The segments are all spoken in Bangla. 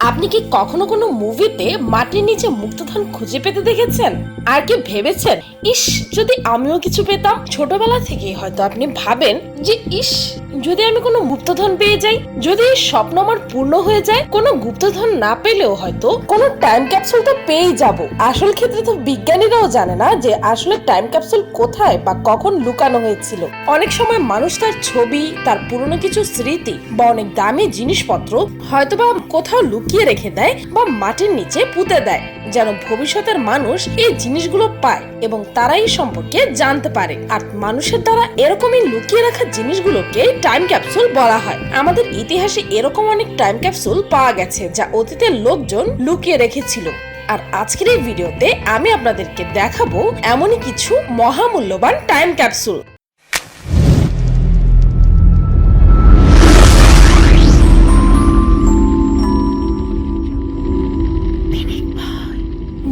আপনি কি কখনো কোনো মুভিতে মাটির নিচে মুক্তধন খুঁজে পেতে দেখেছেন? আর কি ভেবেছেন? ইস, যদি আমিও কিছু পেতাম। ছোটবেলা থেকেই হয়তো আপনি ভাবেন যে, ইস যদি আমি কোনো গুপ্তধন পেয়ে যাই, যদি এই স্বপ্ন আমার পূর্ণ হয়ে যায়, কোনো গুপ্তধন না পেলেও হয়তো কোনো টাইম ক্যাপসুল তো পেয়েই যাব। আসল ক্ষেত্রে তো বিজ্ঞানীরাও জানে না যে আসলে টাইম ক্যাপসুল কোথায় বা কখন লুকানো হয়েছিল। অনেক সময় মানুষ তার ছবি, তার পুরনো কিছু স্মৃতি বা অনেক দামি জিনিসপত্র হয়তো বা কোথাও লুকিয়ে রেখে দেয় বা মাটির নিচে পুঁতে দেয়, যেন ভবিষ্যতের মানুষ এই জিনিসগুলো পায় এবং তারাই সম্পর্কে জানতে পারে। আর মানুষের দ্বারা এরকমই লুকিয়ে রাখা জিনিসগুলোকে টাইম ক্যাপসুল বলা হয়। আমাদের ইতিহাসে এরকম অনেক টাইম ক্যাপসুল পাওয়া গেছে, যা অতীতের লোকজন লুকিয়ে রেখেছিল। আর আজকের এই ভিডিওতে আমি আপনাদেরকে দেখাবো এমনই কিছু মহামূল্যবান time capsule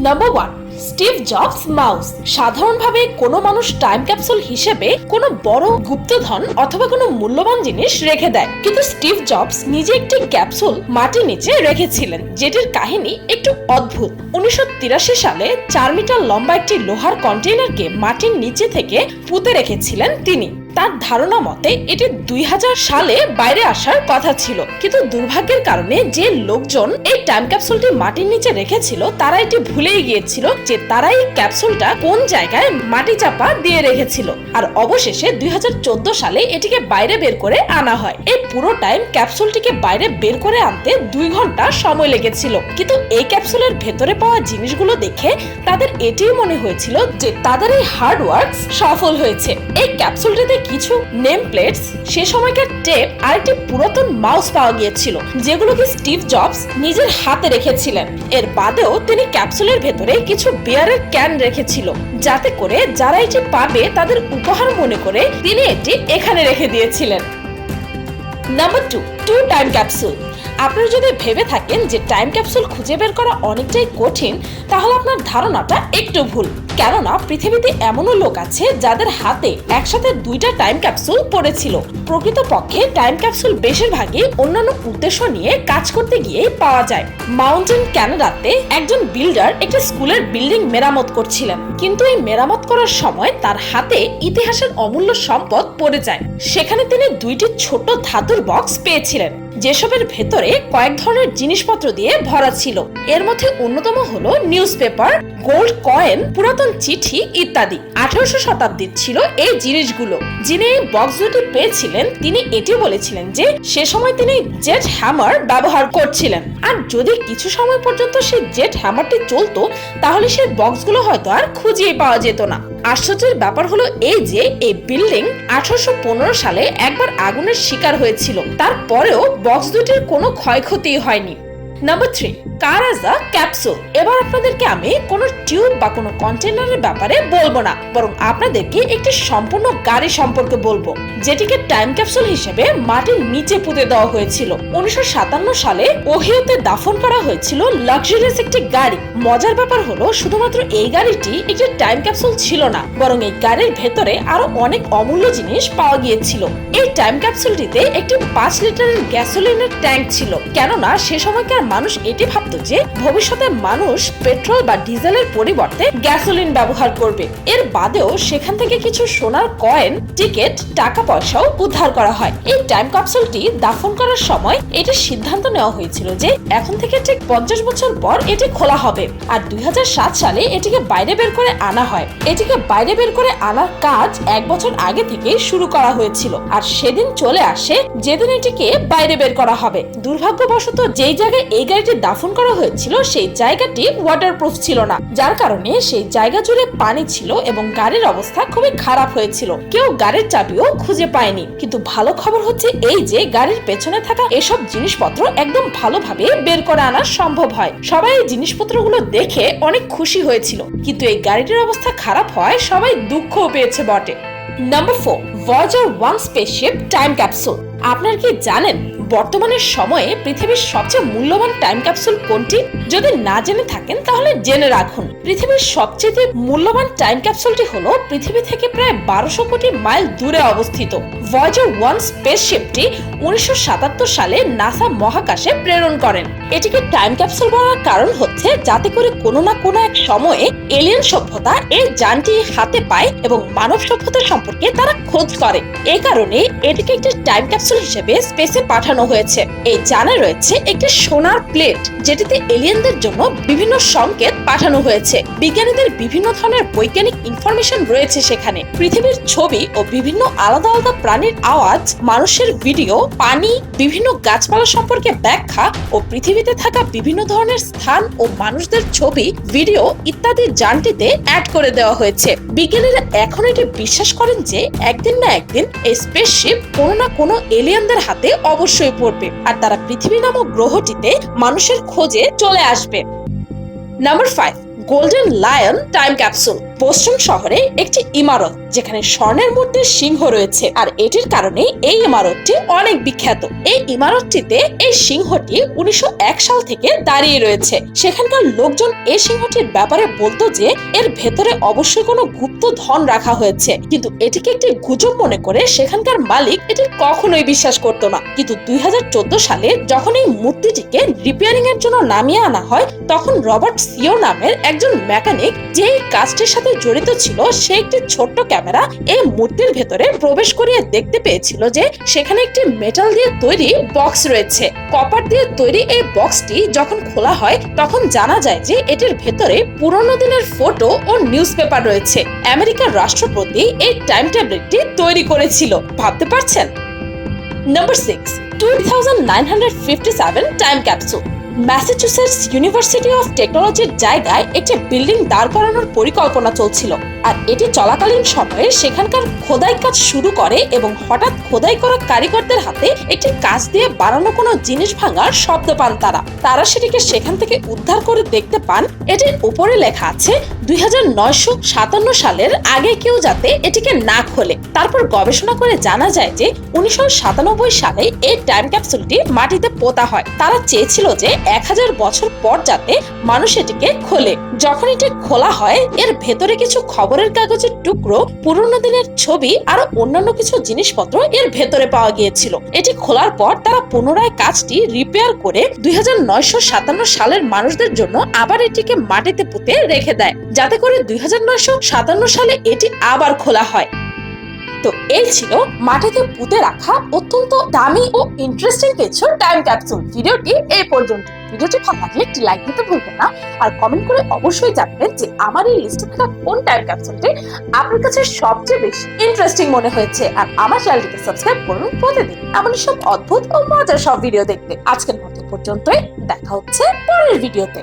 number one Steve Jobs mouse সাধারণভাবে কোনো মানুষ টাইম ক্যাপসুল হিসেবে কোনো বড় গুপ্তধন অথবা কোনো মূল্যবান জিনিস রেখে দেয়। কিন্তু স্টিভ জবস নিজে একটি ক্যাপসুল মাটির নিচে রেখেছিলেন, যেটির কাহিনী একটু অদ্ভুত। উনিশশো তিরাশি সালে চার মিটার লম্বা একটি লোহার কন্টেইনারকে মাটির নিচে থেকে পুঁতে রেখেছিলেন তিনি। তার ধারণা মতে এটি দুই হাজার সালে বাইরে আসার কথা ছিল। কিন্তু দুর্ভাগ্যের কারণে যে লোকজন এই টাইম ক্যাপসুলটি মাটির নিচে রেখেছিল, তারা এটি ভুলেই গিয়েছিল যে তারা এই ক্যাপসুলটা কোন জায়গায় মাটি চাপা দিয়ে রেখেছিল। আর অবশেষে দুই সালে এটিকে বাইরে বের করে আনা হয়। এই পুরো টাইম ক্যাপসুলটিকে বাইরে বের করে আনতে দুই ঘণ্টা সময় লেগেছিল। কিন্তু এই ক্যাপসুলের ভেতরে পাওয়া জিনিসগুলো দেখে তাদের এটিই মনে হয়েছিল যে তাদের এই হার্ড ওয়ার্ক সফল হয়েছে। এই ক্যাপসুলটিতে কিছু নেম প্লেটস সে সময়কার টেপ আর একটি পুরাতন মাউস পাওয়া গিয়েছিল যেগুলোকে স্টিভ জবস নিজের হাতে রেখেছিলেন। এর বাদেও তিনি ক্যাপসুলের ভেতরে কিছু বিয়ারের ক্যান রেখেছিল, যাতে করে যারা এটি পাবে তাদের উপহার মনে করে তিনি এটি এখানে রেখে দিয়েছিলেন। Number two two time capsule আপনারা যদি ভেবে থাকেন যে টাইম ক্যাপসুল খুঁজে বের করা অনেকটাই কঠিন, তাহলে আপনার ধারণাটা একটু ভুল। কেননা পৃথিবীতে এমনও লোক আছে যাদের হাতে একসাথে দুইটা টাইম ক্যাপসুল পড়েছিল। প্রকৃতপক্ষে টাইম ক্যাপসুল বেশিরভাগই অন্যান্য উদ্দেশ্য নিয়ে কাজ করতে গিয়েই পাওয়া যায়। মাউন্টেন ক্যানাডাতে একজন বিল্ডার একটি স্কুলের বিল্ডিং মেরামত করছিলেন। কিন্তু এই মেরামত করার সময় তার হাতে ইতিহাসের অমূল্য সম্পদ পড়ে যায়। সেখানে তিনি দুইটি ছোট ধাতুর বক্স পেয়েছিলেন। যেসবের ভেতরে কয়েক ধরনের জিনিসপত্র দিয়ে ভরা ছিল। এর মধ্যে অন্যতম হলো নিউজ পেপার গোল্ড কয়েন পুরাতন চিঠি ইত্যাদি। আঠারোশো শতাব্দীর ছিল এই জিনিসগুলো। যিনি এই বক্স দুটি পেয়েছিলেন, তিনি এটি বলেছিলেন যে, সে সময় তিনি জেট হ্যামার ব্যবহার করছিলেন। আর যদি কিছু সময় পর্যন্ত সেই জেট হ্যামারটি চলতো, তাহলে সেই বক্সগুলো হয়তো আর খুঁজিয়ে পাওয়া যেত না। আশ্চর্যের ব্যাপার হলো এই যে, এই বিল্ডিং আঠারোশো পনেরো সালে একবার আগুনের শিকার হয়েছিল। তারপরেও বক্স দুটির কোনো ক্ষয়ক্ষতি হয়নি। Number three car as a capsule এবার আপনাদেরকে আমি কোনো টিউব বা কোনো কন্টেনারের ব্যাপারে বলব না, বরং আপনাদেরকে একটি সম্পূর্ণ গাড়ি সম্পর্কে বলব, যেটিকে টাইম ক্যাপসুল হিসেবে মাটির নিচে পুঁতে দেওয়া হয়েছিল। উনিশশো সাতান্ন সালে ওহিওতে দাফন করা হয়েছিল লাক্সারিয়াস একটি গাড়ি। মজার ব্যাপার হলো, শুধুমাত্র এই গাড়িটি একটি টাইম ক্যাপসুল ছিল না, বরং এই গাড়ির ভেতরে আরও অনেক অমূল্য জিনিস পাওয়া গিয়েছিল। এই টাইম ক্যাপসুলটিতে একটি পাঁচ লিটারের গ্যাসোলিনের ট্যাঙ্ক ছিল, কেননা সে সময়কার মানুষ এটি ভাবতো যে ভবিষ্যতে মানুষ পেট্রোল বা ডিজেলের পরিবর্তে গ্যাসোলিন ব্যবহার করবে। এর বাদেও সেখান থেকে কিছু সোনার কয়েন, টিকিট টাকা পয়সাও উদ্ধার করা হয়। এই টাইম ক্যাপসুলটি দাফন করার সময় এটি সিদ্ধান্ত নেওয়া হয়েছিল যে এখন থেকে ঠিক পঞ্চাশ বছর পর এটি খোলা হবে। আর দুই হাজার সাত সালে এটিকে বাইরে বের করে আনা হয়। এটিকে বাইরে বের করে আনার কাজ এক বছর আগে থেকে শুরু করা হয়েছিল। আর সেদিন চলে আসে যেদিন এটিকে বাইরে বের করা হবে। দুর্ভাগ্যবশত যেই জায়গায় এই গাড়িটি দাফন করা হয়েছিল, সেই জায়গাটি ওয়াটারপ্রুফ ছিল না। যার কারণে সেই জায়গা জুড়ে পানি ছিল এবং গাড়ির অবস্থা খুবই খারাপ হয়েছিল। কেউ গাড়ির চাবিও খুঁজে পায়নি। কিন্তু ভালো খবর হচ্ছে এই যে গাড়ির পেছনে থাকা এসব জিনিসপত্র একদম ভালোভাবে বের করে আনা সম্ভব হয়। সবাই এই জিনিসপত্রগুলো দেখে অনেক খুশি হয়েছিল। কিন্তু এই গাড়িটির অবস্থা খারাপ হয় সবাই দুঃখও পেয়েছে বটে। Number four Voyager one spaceship time capsule আপনার কি জানেন বর্তমানের সময়ে পৃথিবীর সবচেয়ে মূল্যবান টাইম ক্যাপসুল কোনটি? যদি না জেনে থাকেন, তাহলে জেনে রাখুন। পৃথিবীর সবচেয়ে মূল্যবান টাইম ক্যাপসুলটি হলো পৃথিবী থেকে প্রায় বারোশো কোটি মাইল দূরে অবস্থিত। ভয়েজার ওয়ান স্পেসশিপটি উনিশশো সাতাত্তর সালে নাসা মহাকাশে প্রেরণ করেন। এটিকে টাইম ক্যাপসুল বলার কারণ হচ্ছে যাতে করে কোনো না কোনো এক সময়ে এলিয়েন সভ্যতা এই যানটি হাতে পায় এবং মানব সভ্যতা সম্পর্কে তারা খোঁজ করে। এই কারণে এটিকে একটি টাইম ক্যাপসুল হিসেবে স্পেসে পাঠানো হয়েছে। এই যানে রয়েছে একটি সোনার প্লেট, যেটিতে এলিয়েনদের জন্য বিভিন্ন সংকেত পাঠানো হয়েছে। বিজ্ঞানীদের বিভিন্ন ধরনের বৈজ্ঞানিক ইনফরমেশন রয়েছে সেখানে। পৃথিবীর ছবি ও বিভিন্ন আলাদা আলাদা প্রাণীর আওয়াজ, মানুষের ভিডিও পানি, বিভিন্ন গাছপালা সম্পর্কে ব্যাখ্যা ও পৃথিবীতে থাকা বিভিন্ন ধরনের স্থান ও মানুষদের ছবি ভিডিও ইত্যাদি যানটিতে অ্যাড করে দেওয়া হয়েছে। বিজ্ঞানীরা এখন এটি বিশ্বাস করেন যে একদিন না একদিন এই স্পেসশিপ কোনো না কোনো এলিয়েনদের হাতে অবশ্যই পড়বে। আর তারা পৃথিবী নামক গ্রহটিতে মানুষের খোঁজে চলে আসবে। Number five golden lion time capsule Boston শহরে একটি ইমারত, যেখানে স্বর্ণের মূর্তির সিংহ রয়েছে, আর এটির কারণে এই ইমারতটি অনেক বিখ্যাত। এই ইমারতটিতে এই সিংহটি উনিশশো সাল থেকে দাঁড়িয়ে রয়েছে। সেখানকার লোকজন এই সিংহটির ব্যাপারে বলতো যে, এর ভেতরে অবশ্যই কোনো গুপ্ত ধন রাখা হয়েছে। কিন্তু এটিকে একটি গুজব মনে করে সেখানকার মালিক এটি কখনোই বিশ্বাস করতো না। কিন্তু দুই হাজার চোদ্দ সালে যখন এই মূর্তিটিকে রিপেয়ারিং এর জন্য নামিয়ে আনা হয়, তখন রবার্ট সিও নামের একজন মেকানিক যে কাজটির সাথে জড়িত ছিল, সে একটি ছোট্ট ক্যামেরা এই মূর্তির ভেতরে প্রবেশ করিয়ে দেখতে পেয়েছিল যে সেখানে একটি মেটাল দিয়ে তৈরি বক্স রয়েছে। কপার দিয়ে তৈরি এই বক্সটি যখন খোলা হয়, তখন জানা যায় যে এটির ভেতরে পুরনো দিনের ফটো ও নিউজ পেপার রয়েছে। আমেরিকার রাষ্ট্রপতি এই টাইম ট্যাবলেটটি তৈরি করেছিল। ভাবতে পারছেন? Number six two thousand nine hundred fifty seven time capsule Massachusetts university of টেকনোলজির জায়গায় একটি বিল্ডিং দাঁড় করানোর পরিকল্পনা চলছিল। আর এটি চলাকালীন সময়ে সেখানকার খোদাই কাজ শুরু করে এবং হঠাৎ খোদাই করা কারিগরদের হাতে একটি কাজ দিয়ে বানানো কোনো জিনিস ভাঙার শব্দ পান তারা। তারা সেটিকে সেখান থেকে উদ্ধার করে দেখতে পান। এটির উপরে লেখা আছে, দুই সালের আগে কেউ যাতে এটিকে না খোলে। তারপর গবেষণা করে জানা যায় যে, উনিশশো সাতানব্বই সালে এই টাইম ক্যাপসুলটি মাটিতে পোতা হয়। তারা চেয়েছিল যে, এক হাজার বছর পর যাতে মানুষ এটিকে খোলে। যখন এটি খোলা হয়, এর ভেতরে কিছু খবরের কাগজের টুকরো, পুরনো দিনের ছবি আর অন্যান্য কিছু জিনিসপত্র এর ভেতরে পাওয়া গিয়েছিল। এটি খোলার পর তারা পুনরায় কাজটি রিপেয়ার করে দুই হাজার নয়শো সাতান্ন সালের মানুষদের জন্য আবার এটিকে মাটিতে পুঁতে রেখে দেয়। যাতে করে দুই হাজার নয়শো সাতান্ন সালে এটি আবার খোলা হয়। তো এই ছিল মাটিতে পুঁতে রাখা অত্যন্ত দামি ও ইন্টারেস্টিং কিছু টাইম ক্যাপসুল ভিডিওটি এই পর্যন্ত। ভিডিওটি ভালো লাগলে একটি লাইক দিতে ভুলবেন না। আর কমেন্ট করে অবশ্যই জানাবেন যে আমার এই লিস্টে থাকা কোন টাইম ক্যাপসুলটি আপনার কাছে সবচেয়ে বেশি ইন্টারেস্টিং মনে হয়েছে। আর আমার চ্যানেলটিকে সাবস্ক্রাইব করুন প্রতিদিন এমন সব অদ্ভুত ও মজার সব ভিডিও দেখতে। আজকের মতো পর্যন্তই। দেখা হচ্ছে পরের ভিডিওতে